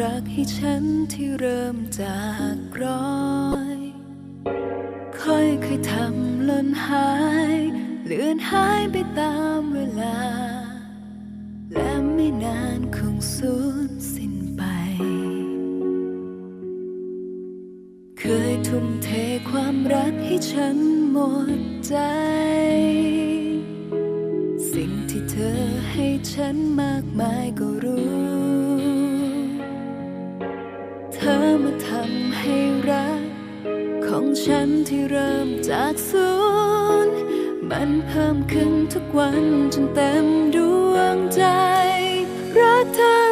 รักให้ฉันที่เริ่มจากร้อยค่อยค่อยทำหล่นหาย เลือนหายไปตามเวลา และไม่นานคงสูญสิ้นไป เคยทุ่มเทความรักให้ฉันหมดใจ สิ่งที่เธอให้ฉันมากมายก็รู้ มาทำให้รัก ของฉันที่เริ่มจากศูนย์มันเพิ่มขึ้นทุกวันจนเต็มดวงใจ รักเธอ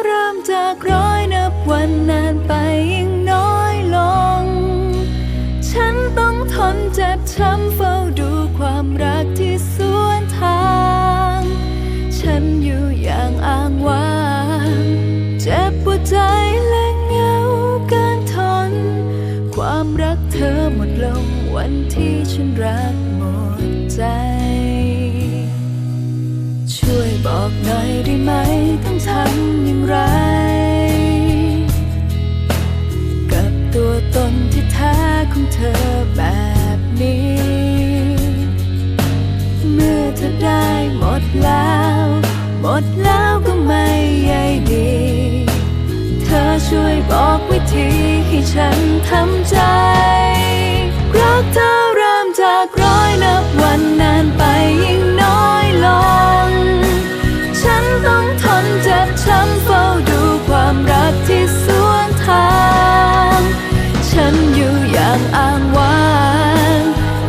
นที่ฉันรักหมดใจ ช่วยบอกหน่อยได้ไหมต้องทำอย่างไร กับตัวตนที่แท้ของเธอแบบนี้ เมื่อเธอได้หมดแล้ว หมดแล้วก็ไม่ใยดี เธอช่วยบอกวิธีให้ฉันทำใจ กเธอเริ่มจากร้อยนับวันนานไปยิ่งน้อยลง ฉันต้องทนเจ็บช้ำเฝ้าดูความรักที่สวนทาง ฉันอยู่อย่างอ้างว้าง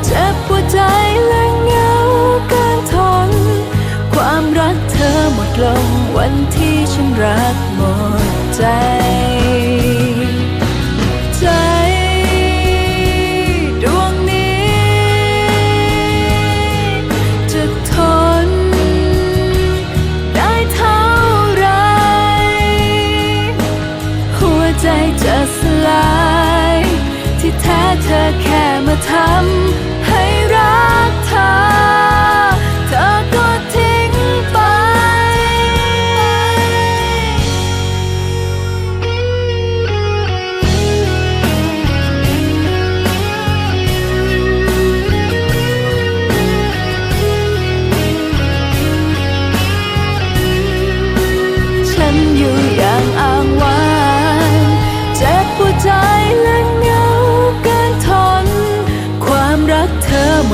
เจ็บปวดใจและเหงาเกินทน ความรักเธอหมดลงวันที่ฉันรัก เธอแค่มาทำ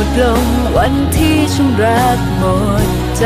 ดลงวันที่ฉันรักหมดใจ